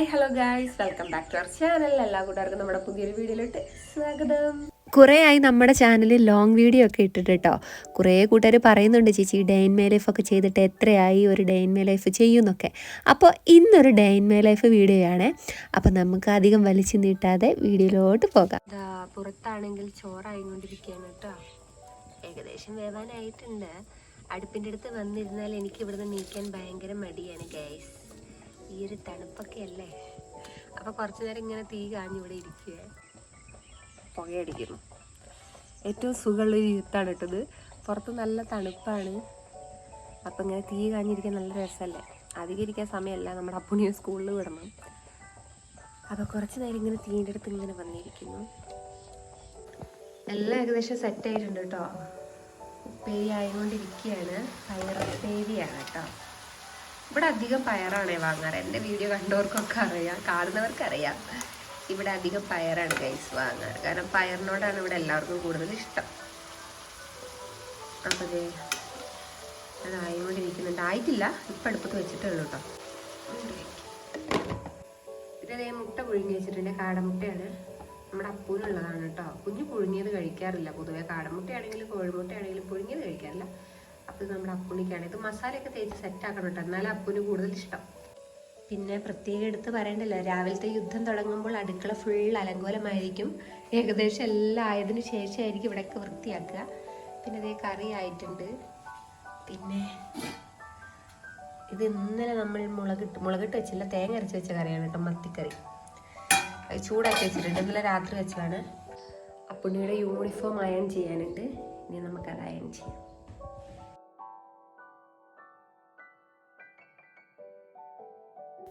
Hi hello guys welcome back to our channel എല്ലാ കൂട്ടുകാർക്കും നമ്മുടെ പുതിയൊരു വീഡിയോയിലോട്ട് സ്വാഗതം. കുറേ ആയി നമ്മുടെ ചാനലിൽ ലോങ് വീഡിയോ ഒക്കെ ഇട്ടിട്ട് കേട്ടോ കുറേ കൂട്ടുകാർ പറയുന്നുണ്ട് ചേച്ചി ഡേ ഇൻ മേ ലൈഫ് ഒക്കെ ചെയ്തിട്ട് എത്രയായി ഒരു ഡേ ഇൻ മേ ലൈഫ് ചെയ്യുന്നൊക്കെ. അപ്പോൾ ഇന്നൊരു ഡേ ഇൻ മേ ലൈഫ് ആണ്. അപ്പോൾ നമുക്ക് അധികം വലിച്ചു നീട്ടാതെ വീഡിയോയിലോട്ട് പോകാം. പുറത്താണെങ്കിൽ ചോറായിക്കൊണ്ടിരിക്കുകയാണ് കേട്ടോ ഏകദേശം വേവാനായിട്ടുണ്ട്. അടുപ്പിന്റെ അടുത്ത് വന്നിരുന്നാൽ എനിക്ക് ഇവിടുന്ന് നീക്കാൻ ഭയങ്കര മടിയാണ് ഗൈസ് ഈ ഒരു തണുപ്പൊക്കെ അല്ലേ അപ്പോൾ കുറച്ചു നേരം ഇങ്ങനെ തീ കാഞ്ഞ് ഇവിടെ ഇരിക്കുക പുകയടിക്കുന്നു. ഏറ്റവും സുഖമുള്ള ഒരു ഇരുത്താണ് കേട്ടത്. പുറത്ത് നല്ല തണുപ്പാണ്. അപ്പം ഇങ്ങനെ തീ കാഞ്ഞിരിക്കാൻ നല്ല രസമല്ലേ? അധികം ഇരിക്കാൻ സമയമല്ല. നമ്മുടെ അപ്പുണിയെ സ്കൂളിൽ വിടണം. അപ്പോൾ കുറച്ച് നേരം ഇങ്ങനെ തീന്റെ അടുത്ത് ഇങ്ങനെ വന്നിരിക്കുന്നു. എല്ലാം ഏകദേശം സെറ്റ് ആയിട്ടുണ്ട് കേട്ടോ. ഉപ്പേരി ആയതുകൊണ്ടിരിക്കുകയാണ് ഉപ്പേരിയാണ് കേട്ടോ. ഇവിടെ അധികം പയറാണേ വാങ്ങാറ്. എന്റെ വീഡിയോ കണ്ടവർക്കൊക്കെ അറിയാം കാണുന്നവർക്കറിയാം ഇവിടെ അധികം പയറാണ് ഗൈസ് വാങ്ങാറ്. കാരണം പയറിനോടാണ് ഇവിടെ എല്ലാവർക്കും കൂടുതൽ ഇഷ്ടം. അപ്പോൾ അതായിക്കൊണ്ടിരിക്കുന്നുണ്ട് ആയിട്ടില്ല ഇപ്പം അടുപ്പത്ത് വെച്ചിട്ടേ ഉള്ളൂ കേട്ടോ ഇതേ മുട്ട പുഴുങ്ങി വെച്ചിട്ടുണ്ട് കാടമുട്ടയാണ്. നമ്മുടെ അപ്പൂനുള്ളതാണ് കേട്ടോ കുഞ്ഞു പുഴുങ്ങിയത് കഴിക്കാറില്ല. പൊതുവേ കാടമുട്ടയാണെങ്കിലും കോഴിമുട്ടയാണെങ്കിലും പുഴുങ്ങിയത് കഴിക്കാറില്ല. ഇത് നമ്മുടെ അപ്പുണിക്കാണ് ഇത് മസാലയൊക്കെ തേച്ച് സെറ്റ് ആക്കണം കേട്ടോ. എന്നാലും അപ്പുന് കൂടുതൽ ഇഷ്ടം. പിന്നെ പ്രത്യേകം എടുത്ത് പറയണ്ടല്ലോ രാവിലത്തെ യുദ്ധം തുടങ്ങുമ്പോൾ അടുക്കള ഫുൾ അലങ്കോലമായിരിക്കും. ഏകദേശം എല്ലാം ആയതിനു ശേഷമായിരിക്കും ഇവിടെയൊക്കെ വൃത്തിയാക്കുക. പിന്നെ അതേ കറി ആയിട്ടുണ്ട്. പിന്നെ ഇത് ഇന്നലെ നമ്മൾ മുളകിട്ട് മുളകിട്ട് വെച്ചില്ല തേങ്ങ അരച്ച് വെച്ച കറിയാണ് കേട്ടോ മത്തിക്കറി. അത് ചൂടാക്കി വെച്ചിട്ടുണ്ട്. ഇന്നലെ രാത്രി വെച്ചതാണ്. അപ്പുണ്ണിയുടെ യൂണിഫോം അയൺ ചെയ്യാനുണ്ട്. ഇനി നമുക്കത് അയൺ ചെയ്യാം.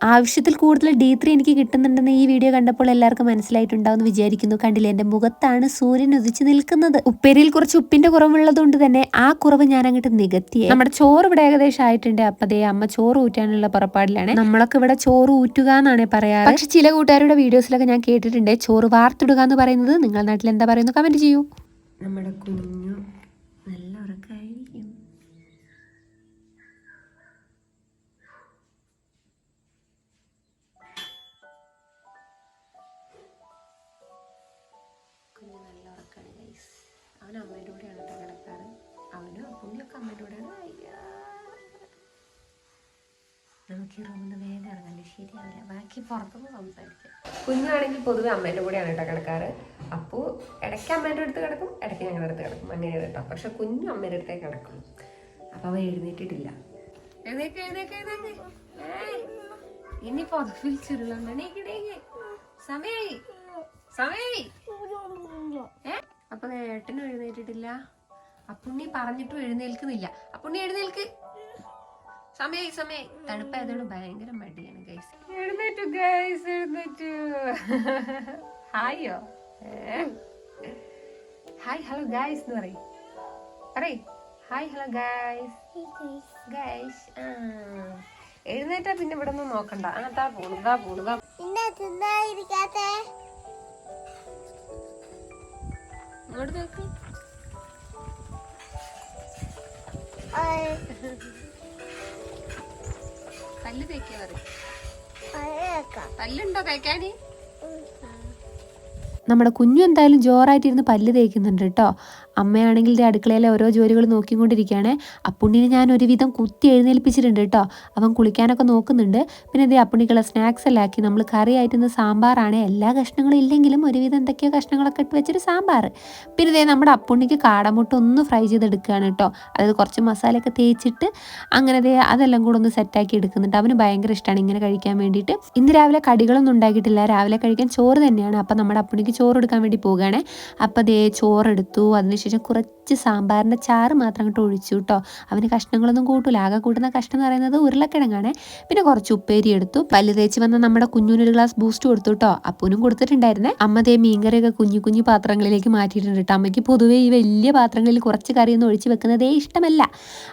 ആവശ്യത്തിൽ കൂടുതൽ ഡി ത്രീ എനിക്ക് കിട്ടുന്നുണ്ടെന്ന് ഈ വീഡിയോ കണ്ടപ്പോൾ എല്ലാവർക്കും മനസ്സിലായിട്ടുണ്ടാവും എന്ന് വിചാരിക്കുന്നു. കണ്ടില്ലേ എന്റെ മുഖത്താണ് സൂര്യൻ ഉദിച്ചു നിൽക്കുന്നത്. ഉപ്പേരിയിൽ കുറച്ച് ഉപ്പിന്റെ കുറവുള്ളതുകൊണ്ട് തന്നെ ആ കുറവ് ഞാൻ അങ്ങോട്ട് നികത്തിയേ. നമ്മുടെ ചോറ് ഇവിടെ ഏകദേശം ആയിട്ടുണ്ട്. അപ്പതേ അമ്മ ചോറ് ഊറ്റാനുള്ള പുറപ്പാടിലാണ്. നമ്മളൊക്കെ ഇവിടെ ചോറ് ഊറ്റുക എന്നാണ് പറയാറ്. പക്ഷെ ചില കൂട്ടുകാരുടെ വീഡിയോസിലൊക്കെ ഞാൻ കേട്ടിട്ടുണ്ട്. ചോറ് വാർത്തിടുക എന്ന് പറയുന്നത് നിങ്ങളുടെ നാട്ടിൽ എന്താ പറയുന്നത് കമന്റ് ചെയ്യൂ. നമ്മുടെ കുഞ്ഞു അമ്മേന്റെ കൂടെയാണ് കേട്ടോ കിടക്കാറ്. അവനും അപ്പുണ്ണിയൊക്കെ അമ്മേന്റെ കൂടെയാണ് നമുക്ക് ഈ റൂമിൽ നിന്ന് വേഗം ഇറങ്ങാൻ ശരിയാവില്ല ബാക്കി പുറത്തുനിന്ന് സംസാരിക്കാം. കുഞ്ഞാണെങ്കിൽ പൊതുവെ അമ്മേന്റെ കൂടെയാണ് കേട്ടോ കിടക്കാറ്. അപ്പോൾ ഇടയ്ക്ക് അമ്മേന്റെ അടുത്ത് കിടക്കും ഇടയ്ക്ക് ഞങ്ങളുടെ അടുത്ത് കിടക്കും. അങ്ങനെയാണ് കേട്ടോ. പക്ഷെ കുഞ്ഞു അമ്മേന്റെ അടുത്തേ കിടക്കും. അപ്പോൾ അവൻ എഴുന്നേറ്റിട്ടില്ല. എഴുന്നേക്ക് എഴുന്നേക്ക് എഴുന്നേക്ക്. ഇനി സമയായി. സമയായി. ഏ? അപ്പൊ ഏട്ടനും എഴുന്നേറ്റിട്ടില്ല. അപ്പുണ്ണി പറഞ്ഞിട്ടും എഴുന്നേൽക്കുന്നില്ല. അപ്പുണ്ണി എഴുന്നേൽക്ക്. സമയായി സമയം തണുപ്പായതോട് ഭയങ്കര മടിയാണ് ഗൈസ് എഴുന്നേറ്റു ഗൈസ് എഴുന്നേറ്റു. ഹായോ? ഹായ് ഹലോ ഗൈസ് എന്ന് പറയും. പറയ്. ഹായ് ഹലോ ഗൈസ് ഗൈസ് എഴുന്നേറ്റാ പിന്നെ ഇവിടെ നിന്ന് നോക്കണ്ട. ആ താ പോണു താ പോണു താ ഇങ്ങോട്ട് നോക്ക്. പല്ല് തേക്കാ പറയും പല്ലുണ്ടോ തേക്കാന് നമ്മുടെ കുഞ്ഞു എന്തായാലും ജോറായിട്ടിരുന്ന് പല്ല് തേക്കുന്നുണ്ട് കേട്ടോ. അമ്മയാണെങ്കിൽ എന്റെ അടുക്കളയിലെ ഓരോ ജോലികൾ നോക്കിക്കൊണ്ടിരിക്കുകയാണ്. അപ്പുണ്ണിനെ ഞാൻ ഒരുവിധം കുത്തി എഴുന്നേൽപ്പിച്ചിട്ടുണ്ട് കേട്ടോ അവൻ കുളിക്കാനൊക്കെ നോക്കുന്നുണ്ട്. പിന്നെ ദേ അപ്പുണ്ണിക്കുള്ള സ്നാക്സ് എല്ലാം ആക്കി. നമ്മൾ കറി ആയിട്ടുന്ന സാമ്പാറാണ്. എല്ലാ കഷ്ണങ്ങളും ഇല്ലെങ്കിലും ഒരുവിധം എന്തൊക്കെയോ കഷ്ണങ്ങളൊക്കെ ഇട്ട് വെച്ചൊരു സാമ്പാർ. പിന്നെ ഇതേ നമ്മുടെ അപ്പുണ്ണിക്ക് കാടമുട്ട ഒന്ന് ഫ്രൈ ചെയ്തെടുക്കുകയാണ് കേട്ടോ അതായത് കുറച്ച് മസാലയൊക്കെ തേച്ചിട്ട് അങ്ങനെ ദേ അതെല്ലാം കൂടെ ഒന്ന് സെറ്റാക്കി എടുക്കുന്നുണ്ട്. അവന് ഭയങ്കര ഇഷ്ടമാണ് ഇങ്ങനെ കഴിക്കാൻ വേണ്ടിയിട്ട്. ഇന്ന് രാവിലെ കടികളൊന്നും ഉണ്ടാക്കിയിട്ടില്ല. രാവിലെ കഴിക്കാൻ ചോറ് തന്നെയാണ്. അപ്പം നമ്മുടെ അപ്പുണ്ണിക്ക് ചോറ് എടുക്കാൻ വേണ്ടി പോവുകയാണ്. അപ്പം ദേ ചോറെടുത്തു അതിനുശേഷം കുറച്ച് സാമ്പാറിന്റെ ചാറ് മാത്രം അങ്ങോട്ട് ഒഴിച്ചു കേട്ടോ. അവന് കഷ്ണങ്ങളൊന്നും കൂട്ടൂല. ആകെ കൂട്ടുന്ന കഷ്ണം എന്ന് പറയുന്നത് ഉരുളക്കിഴങ്ങാണ്. പിന്നെ കുറച്ച് ഉപ്പേരി എടുത്തു. പല്ല് തേച്ച് വന്ന നമ്മുടെ കുഞ്ഞുനൊരു ഗ്ലാസ് ബൂസ്റ്റ് കൊടുത്തു കേട്ടോ. അപ്പൂനും കൊടുത്തിട്ടുണ്ടായിരുന്നേ. അമ്മതേ മീൻകറിയൊക്കെ കുഞ്ഞു കുഞ്ഞു പാത്രങ്ങളിലേക്ക് മാറ്റിയിട്ടുണ്ട് കേട്ടോ. അമ്മയ്ക്ക് പൊതുവേ ഈ വലിയ പാത്രങ്ങളിൽ കുറച്ച് കറിയൊന്നും ഒഴിച്ച് വെക്കുന്നതേ ഇഷ്ടമല്ല.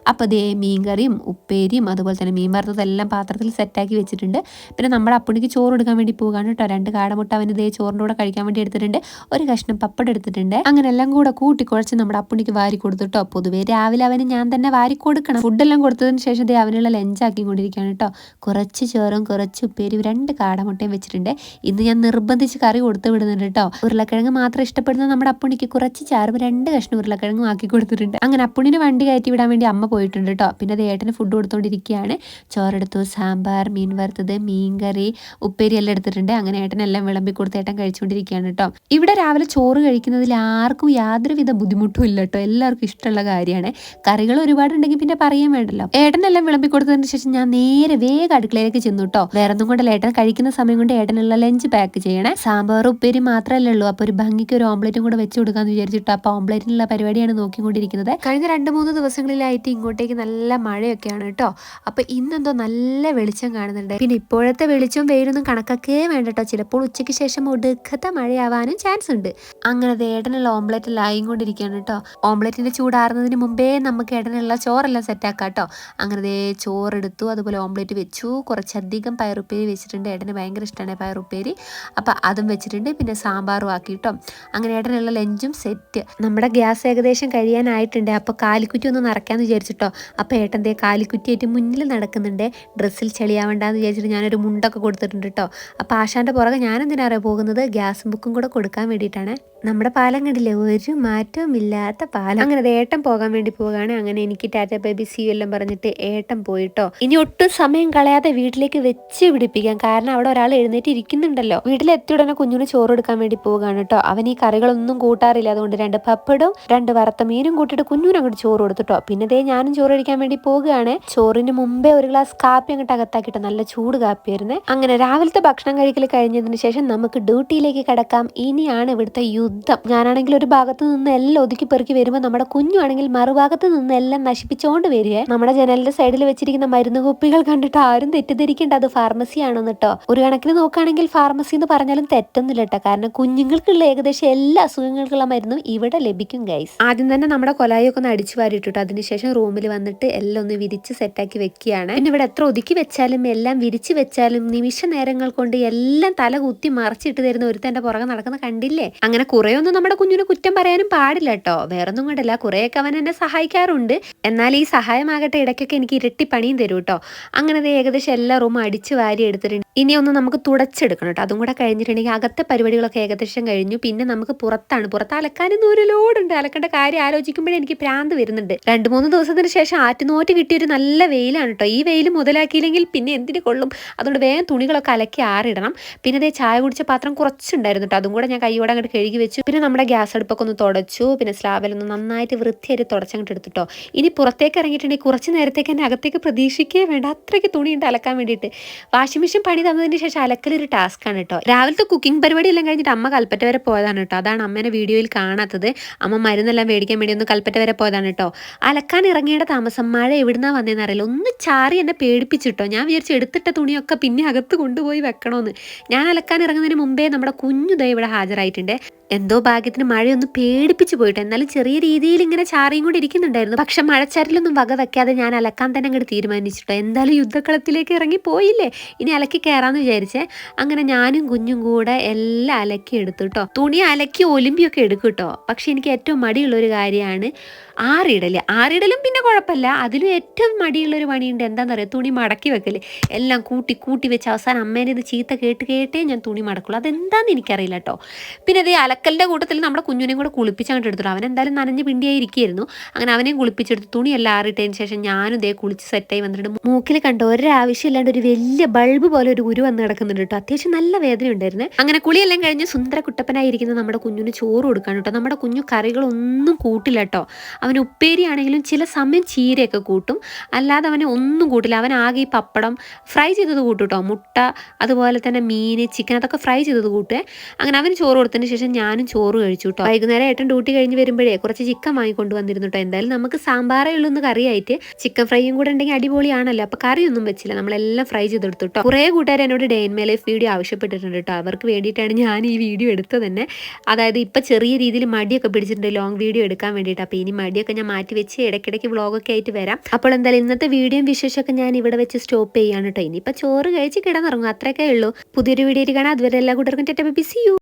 അപ്പോൾ ദേ മീൻകറിയും ഉപ്പേരിയും അതുപോലെ തന്നെ മീൻ വറുത്തതെല്ലാം പാത്രത്തിൽ സെറ്റാക്കി വെച്ചിട്ടുണ്ട്. പിന്നെ നമ്മുടെ അപ്പുണിക്ക് ചോറ് എടുക്കാൻ വേണ്ടി പോകാണ് കേട്ടോ. രണ്ട് കാടമുട്ട അവന് ദേ ചോറിന്റെ കൂടെ കഴിക്കാൻ വേണ്ടി എടുത്തിട്ടുണ്ട്. ഒരു കഷ്ണം പപ്പടം എടുത്തിട്ടുണ്ട്. അങ്ങനെ എല്ലാം കൂടെ കൂട്ടി നിറച്ച് നമ്മുടെ അപ്പുണ്ണിക്ക് വാരി കൊടുത്തു കേട്ടോ. പൊതുവേ രാവിലെ അവന് ഞാൻ തന്നെ വാരി കൊടുക്കണം. ഫുഡെല്ലാം കൊടുത്തതിന് ശേഷം അവനുള്ള ലഞ്ചാക്കി കൊണ്ടിരിക്കുകയാണ് കേട്ടോ. കുറച്ച് ചോറും കുറച്ച് ഉപ്പേരി രണ്ട് കാടമുട്ടയും വെച്ചിട്ടുണ്ട്. ഇന്ന് ഞാൻ നിർബന്ധിച്ച് കറി കൊടുത്തു വിടുന്നുണ്ട് കേട്ടോ. ഉരുളക്കിഴങ്ങ് മാത്രം ഇഷ്ടപ്പെടുന്ന നമ്മുടെ അപ്പുണ്ണിക്ക് കുറച്ച് ചാറും രണ്ട് കഷ്ണം ഉരുളക്കിഴങ്ങും ആക്കി കൊടുത്തിട്ടുണ്ട്. അങ്ങനെ അപ്പുണ്ണിന് വണ്ടി കയറ്റി വിടാൻ വേണ്ടി അമ്മ പോയിട്ടുണ്ട് കേട്ടോ. പിന്നെ ദേ ഏട്ടന് ഫുഡ് കൊടുത്തോണ്ടിരിക്കുകയാണ്. ചോറെടുത്തു സാമ്പാർ മീൻ വറുത്തത് മീൻകറി ഉപ്പേരി എല്ലാം എടുത്തിട്ടുണ്ട്. അങ്ങനെ ഏട്ടനെല്ലാം വിളമ്പി കൊടുത്ത് ഏട്ടൻ കഴിച്ചുകൊണ്ടിരിക്കുകയാണ് കേട്ടോ. ഇവിടെ രാവിലെ ചോറ് കഴിക്കുന്നതിൽ ആർക്കും യാതൊരുവിധ ബുദ്ധിമുട്ടും ഇല്ല കേട്ടോ എല്ലാവർക്കും ഇഷ്ടമുള്ള കാര്യമാണ്. കറികൾ ഒരുപാടുണ്ടെങ്കിൽ പിന്നെ പറയാൻ വേണ്ടല്ലോ. ഏട്ടനെല്ലാം വിളമ്പി കൊടുത്തതിന് ശേഷം ഞാൻ നേരെ വേഗം അടുക്കളയിലേക്ക് ചെന്നു കേട്ടോ വേറെ ഒന്നും കൊണ്ടല്ല ഏട്ടൻ കഴിക്കുന്ന സമയം കൊണ്ട് ഏട്ടനുള്ള ലഞ്ച് പാക്ക് ചെയ്യണേ. സാമ്പാർ ഉപ്പേരി മാത്രമല്ലേ ഉള്ളൂ. അപ്പൊ ഒരു ഭംഗിക്ക് ഒരു ഓംപ്ലേറ്റും കൂടെ വെച്ച് കൊടുക്കാന്ന് വിചാരിച്ചിട്ട് അപ്പൊ ഓംപ്ലേറ്റിനുള്ള പരിപാടിയാണ് നോക്കിക്കൊണ്ടിരിക്കുന്നത്. കഴിഞ്ഞ രണ്ട് മൂന്ന് ദിവസങ്ങളിലായിട്ട് ഇങ്ങോട്ടേക്ക് നല്ല മഴയൊക്കെയാണ് കേട്ടോ അപ്പൊ ഇന്നെന്തോ നല്ല വെളിച്ചം കാണുന്നുണ്ട്. പിന്നെ ഇപ്പോഴത്തെ വെളിച്ചവും വെയിലൊന്നും കണക്കൊക്കെ വേണ്ട കേട്ടോ ചിലപ്പോൾ ഉച്ചയ്ക്ക് ശേഷം ഒടുക്കത്തെ മഴയാവാനും ചാൻസ് ഉണ്ട്. അങ്ങനെ ഏട്ടനുള്ള ഓംപ്ലേറ്റ് ലായും കൊണ്ടിരിക്കുകയാണ് കേട്ടോ ഓംപ്ലേറ്റിന്റെ ചൂടാറുന്നതിന് മുമ്പേ നമുക്ക് ഏട്ടനുള്ള ചോറെല്ലാം സെറ്റാക്കാം കേട്ടോ അങ്ങനെ ദേ ചോറെടുത്തു അതുപോലെ ഓംലെറ്റ് വെച്ചു. കുറച്ചധികം പയറുപ്പേരി വെച്ചിട്ടുണ്ട്. ഏട്ടന് ഭയങ്കര ഇഷ്ടമാണ് പയറുപ്പേരി. അപ്പം അതും വെച്ചിട്ടുണ്ട്. പിന്നെ സാമ്പാറും ആക്കി കേട്ടോ അങ്ങനെ ഏട്ടനുള്ള ലഞ്ചും സെറ്റ് നമ്മുടെ ഗ്യാസ് ഏകദേശം കഴിയാനായിട്ടുണ്ട്. അപ്പോൾ കാലിക്കുറ്റി ഒന്ന് നിറയ്ക്കാമെന്ന് വിചാരിച്ചിട്ടോ അപ്പോൾ ഏട്ടന്റെ കാലിക്കുറ്റിയായിട്ട് മുന്നിൽ നടക്കുന്നുണ്ട്. ഡ്രസ്സിൽ ചെളിയാവണ്ടെന്ന് വിചാരിച്ചിട്ട് ഞാനൊരു മുണ്ടൊക്കെ കൊടുത്തിട്ടുണ്ട് കേട്ടോ അപ്പോൾ ആശാന്റെ പുറകെ ഞാൻ എന്തിനാ അറിയാം പോകുന്നത്? ഗ്യാസ് ബുക്കും കൂടെ കൊടുക്കാൻ വേണ്ടിയിട്ടാണ്. നമ്മുടെ പാലം കണ്ടില്ലേ ഒരു മാറ്റവും ഇല്ലാത്ത പാലം. അങ്ങനെ അത് ഏട്ടൻ പോകാൻ വേണ്ടി പോവുകയാണ്. അങ്ങനെ എനിക്ക് ടാറ്റ ബേബി സി എല്ലാം പറഞ്ഞിട്ട് ഏട്ടം പോയിട്ടോ. ഇനി ഒട്ടും സമയം കളയാതെ വീട്ടിലേക്ക് വെച്ച് പിടിപ്പിക്കാം. കാരണം അവിടെ ഒരാൾ എഴുന്നേറ്റ് ഇരിക്കുന്നുണ്ടല്ലോ. വീട്ടിലെത്തി ഉടനെ കുഞ്ഞിന് ചോറ് എടുക്കാൻ വേണ്ടി പോവുകയാണ് കേട്ടോ. അവൻ ഈ കറികളൊന്നും കൂട്ടാറില്ല. അതുകൊണ്ട് രണ്ട് പപ്പടും രണ്ട് വറുത്ത മീനും കൂട്ടിയിട്ട് കുഞ്ഞിനും അങ്ങോട്ട് ചോറ് കൊടുത്തിട്ടോ പിന്നെ ദേ ഞാനും ചോറ് അടിക്കാൻ വേണ്ടി പോവുകയാണ്. ചോറിന് മുമ്പേ ഒരു ഗ്ലാസ് കാപ്പി അങ്ങോട്ട് അകത്താക്കിട്ടോ നല്ല ചൂട് കാപ്പിയായിരുന്നേ. അങ്ങനെ രാവിലത്തെ ഭക്ഷണം കഴിക്കൽ കഴിഞ്ഞതിന് ശേഷം നമുക്ക് ഡ്യൂട്ടിയിലേക്ക് കിടക്കാം. ഇനിയാണ് ഇവിടുത്തെ യുദ്ധം. ഞാനാണെങ്കിൽ ഒരു ഭാഗത്ത് നിന്ന് എല്ലാം ഒതുക്കി പെറുക്കി വരുമ്പോൾ നമ്മുടെ കുഞ്ഞുവാണെങ്കിൽ മറുഭാഗത്ത് നിന്ന് എല്ലാം നശിപ്പിച്ചുകൊണ്ട് വരികയെ. നമ്മുടെ ജനലിന്റെ സൈഡിൽ വെച്ചിരിക്കുന്ന മരുന്ന് കുപ്പികൾ കണ്ടിട്ട് ആരും തെറ്റിദ്ധരിക്കേണ്ട. അത് ഫാർമസി ആണെന്ന് കേട്ടോ ഒരു കണക്കിന് നോക്കുകയാണെങ്കിൽ ഫാർമസി എന്ന് പറഞ്ഞാലും തെറ്റൊന്നുമില്ല കേട്ടോ കാരണം കുഞ്ഞുങ്ങൾക്കുള്ള ഏകദേശം എല്ലാ അസുഖങ്ങൾക്കുള്ള മരുന്നും ഇവിടെ ലഭിക്കും ഗൈസ് ആദ്യം തന്നെ നമ്മുടെ കൊലായൊക്കെ ഒന്ന് അടിച്ചു വാരിട്ടിട്ടോ അതിനുശേഷം റൂമിൽ വന്നിട്ട് എല്ലാം ഒന്ന് വിരിച്ച് സെറ്റാക്കി വെക്കുകയാണ്. പിന്നെ ഇവിടെ എത്ര ഒതുക്കി വെച്ചാലും എല്ലാം വിരിച്ച് വെച്ചാലും നിമിഷ നേരങ്ങൾ കൊണ്ട് എല്ലാം തല കുത്തി മറച്ചിട്ട് തരുന്ന ഒരുത്തന്റെ പുറകെ നടക്കുന്ന കണ്ടില്ലേ? അങ്ങനെ കുറേയൊന്നും നമ്മുടെ കുഞ്ഞിനെ കുറ്റം പറയാനും പാടില്ല കേട്ടോ വേറൊന്നും കൊണ്ടല്ല. കുറേയൊക്കെ അവൻ എന്നെ സഹായിക്കാറുണ്ട്. എന്നാൽ ഈ സഹായമാകട്ടെ ഇടയ്ക്കൊക്കെ എനിക്ക് ഇരട്ടി പണിയും തരും കേട്ടോ അങ്ങനെ ഏകദേശം എല്ലാ റൂമും അടിച്ചു വാരി എടുത്തിട്ടുണ്ട്. ഇനി ഒന്ന് നമുക്ക് തുടച്ചെടുക്കണം കേട്ടോ അതും കൂടെ കഴിഞ്ഞിട്ടുണ്ടെങ്കിൽ അകത്തെ പരിപാടികളൊക്കെ ഏകദേശം കഴിഞ്ഞു. പിന്നെ നമുക്ക് പുറത്താണ്. പുറത്ത് അലക്കാനും ഒരു ലോഡുണ്ട്. അലക്കേണ്ട കാര്യം ആലോചിക്കുമ്പോഴേ എനിക്ക് പ്രാന്ത് വരുന്നുണ്ട്. രണ്ട് മൂന്ന് ദിവസത്തിന് ശേഷം ആറ്റുനോറ്റ് കിട്ടിയൊരു നല്ല വെയിലാണ് കേട്ടോ ഈ വെയിൽ മുതലാക്കിയില്ലെങ്കിൽ പിന്നെ എന്തിനു കൊള്ളും? അതുകൊണ്ട് വേഗം തുണികളൊക്കെ അലക്കി ആറിടണം. പിന്നെ അതേ ചായ കുടിച്ച പാത്രം കുറച്ചുണ്ടായിരുന്നു കേട്ടോ അതും കൂടെ ഞാൻ കൈയോടെ അങ്ങോട്ട് കഴുകി വെച്ചു. പിന്നെ നമ്മുടെ ഗ്യാസ് അടുപ്പൊക്കെ ഒന്ന് തുടച്ചു. പിന്നെ സ്ലാബിലൊന്ന് നന്നായിട്ട് വൃത്തിയായിട്ട് തുടച്ചങ്ങോട്ട് എടുത്തിട്ടോ. ഇനി പുറത്തേക്ക് ഇറങ്ങിയിട്ടുണ്ടെങ്കിൽ കുറച്ച് നേരത്തേക്ക് തന്നെ അകത്തേക്ക് പ്രതീക്ഷിക്കേ വേണ്ട. അത്രയ്ക്ക് തുണിയുണ്ട് അലക്കാൻ വേണ്ടിയിട്ട്. വാഷിംഗ് മെഷീൻ പണി തന്നതിന് ശേഷം അലക്കലൊരു ടാസ്ക്കാണ് കേട്ടോ. രാവിലത്തെ കുക്കിംഗ് പരിപാടി എല്ലാം കഴിഞ്ഞിട്ട് അമ്മ കൽപ്പറ്റ വരെ പോയതാണ് കേട്ടോ. അതാണ് അമ്മേനെ വീഡിയോയിൽ കാണാത്തത്. അമ്മ മരുന്നെല്ലാം മേടിക്കാൻ വേണ്ടി ഒന്ന് കൽപ്പറ്റ വരെ പോയതാണ് കേട്ടോ. അലക്കാൻ ഇറങ്ങിയുടെ താമസം മഴ എവിടുന്നാ വന്നതെന്ന് അറിയില്ല. ഒന്ന് ചാറി എന്നെ പേടിപ്പിച്ചിട്ടോ ഞാൻ വിചാരിച്ചു എടുത്തിട്ട തുണിയൊക്കെ പിന്നെ അകത്ത് കൊണ്ടുപോയി വെക്കണമെന്ന് ഞാൻ അലക്കാൻ ഇറങ്ങുന്നതിന് മുമ്പേ നമ്മുടെ കുഞ്ഞു ദേ ഇവിടെ ഹാജരായിട്ടുണ്ട്. എന്തോ ഭാഗ്യത്തിന് മഴയൊന്ന് പേടിപ്പിച്ചു പോയിട്ട്. എന്നാലും ചെറിയ രീതിയിൽ ഇങ്ങനെ ചാറിയും കൂടി ഇരിക്കുന്നുണ്ടായിരുന്നു. പക്ഷെ മഴച്ചാരിലൊന്നും വക വെക്കാതെ ഞാൻ അലക്കാൻ തന്നെ അങ്ങോട്ട് തീരുമാനിച്ചിട്ടോ. എന്തായാലും യുദ്ധക്കളത്തിലേക്ക് ഇറങ്ങി പോയില്ലേ? ഇനി അലക്കി കയറാന്ന് വിചാരിച്ചേ. അങ്ങനെ ഞാനും കുഞ്ഞും കൂടെ എല്ലാം അലക്കി എടുത്തു കേട്ടോ തുണി അലക്കി ഒലിമ്പിയൊക്കെ എടുക്കും കേട്ടോ പക്ഷെ എനിക്ക് ഏറ്റവും മടിയുള്ള ഒരു കാര്യമാണ് ആറിടൽ. ആറിടലും പിന്നെ കുഴപ്പമില്ല. അതിലും ഏറ്റവും മടിയുള്ള ഒരു പണിയുണ്ട് എന്താണെന്ന് പറയുക തുണി മടക്കി വെക്കൽ. എല്ലാം കൂട്ടി കൂട്ടി വെച്ച് അവസാനം അമ്മേനെ ഇത് ചീത്ത കേട്ട് കേട്ടേ ഞാൻ തുണി മടക്കുള്ളൂ. അതെന്താന്ന് എനിക്കറിയില്ല കേട്ടോ പിന്നെ അത് അലക്കലിന്റെ കൂട്ടത്തിൽ നമ്മുടെ കുഞ്ഞിനെയും കൂടെ കുളിപ്പിച്ചങ്ങോട്ട് എടുത്തു അവൻ എന്തായാലും നനഞ്ഞ് പിണ്ടിയായി ഇരിക്കുകയായിരുന്നു. അങ്ങനെ അവനെയും കുളിപ്പിച്ചെടുത്ത് തുണിയെല്ലാം ആറിട്ടതിന് ശേഷം ഞാനും ഇതേ കുളിച്ച് സെറ്റായി വന്നിട്ട് മൂക്കിൽ കണ്ടോ ഒരാവശ്യമില്ലാണ്ട് ഒരു വലിയ ബൾബ് പോലെ ഒരു ഉരു വന്ന് കിടക്കുന്നുണ്ട് കേട്ടോ അത്യാവശ്യം നല്ല വേദന ഉണ്ടായിരുന്നേ. അങ്ങനെ കുളിയെല്ലാം കഴിഞ്ഞ് സുന്ദര കുട്ടപ്പനായിരിക്കുന്ന നമ്മുടെ കുഞ്ഞിന് ചോറ് കൊടുക്കാൻ കേട്ടോ നമ്മുടെ കുഞ്ഞു കറികളൊന്നും കൂട്ടില്ല കേട്ടോ അവന് ഉപ്പേരിയാണെങ്കിലും ചില സമയം ചീരയൊക്കെ കൂട്ടും. അല്ലാതെ അവനെ ഒന്നും കൂട്ടില്ല. അവൻ ആകെ ഈ പപ്പടം ഫ്രൈ ചെയ്തത് കൂട്ടും മുട്ട അതുപോലെ തന്നെ മീൻ ചിക്കൻ അതൊക്കെ ഫ്രൈ ചെയ്തത് കൂട്ടുക അങ്ങനെ അവന് ചോറ് കൊടുത്തതിന് ശേഷം ഞാനും ചോറ് കഴിച്ചു കേട്ടോ. വൈകുന്നേരം ഏട്ടൻ ഡ്യൂട്ടി കഴിഞ്ഞ് വരുമ്പോഴേ കുറച്ച് ചിക്കൻ വാങ്ങിക്കൊണ്ട് വന്നിരുന്നു കേട്ടോ. എന്തായാലും നമുക്ക് സാമ്പാറേ ഉള്ളൂ എന്ന് കറിയായിട്ട് ചിക്കൻ ഫ്രൈയും കൂടെ ഉണ്ടെങ്കിൽ അടിപൊളിയാണല്ലോ. അപ്പോൾ കറിയൊന്നും വെച്ചില്ല. നമ്മളെല്ലാം ഫ്രൈ ചെയ്തെടുത്തു കേട്ടോ. കുറേ കൂട്ടുകാർ എന്നോട് ഡേ ലൈഫ് വീഡിയോ ആവശ്യപ്പെട്ടിട്ടുണ്ട് കേട്ടോ. അവർക്ക് വേണ്ടിയിട്ടാണ് ഞാൻ ഈ വീഡിയോ എടുത്തത് തന്നെ. അതായത് ഇപ്പം ചെറിയ രീതിയിൽ മടിയൊക്കെ പിടിച്ചിട്ടുണ്ട്. ലോങ് വീഡിയോ എടുക്കാൻ വേണ്ടിയിട്ട്. അപ്പോൾ ഇനി മടിയൊക്കെ ഞാൻ മാറ്റി വെച്ച് ഇടയ്ക്കിടയ്ക്ക് വ്ളോഗൊക്കെ ആയിട്ട് വരാം. അപ്പോൾ എന്തായാലും ഇന്നത്തെ വീഡിയോയും വിശേഷമൊക്കെ ഞാൻ ഇവിടെ വെച്ച് സ്റ്റോപ്പ് ചെയ്യാണ് ഇനിയിപ്പോൾ ചോറ് കഴിച്ച് കിടന്നിറങ്ങും അത്രയൊക്കെ ഉള്ളൂ. പുതിയൊരു വീഡിയോ കാണാം. അതുവരെ എല്ലാ കൂട്ടർക്കും ടെറ്റ ബി യു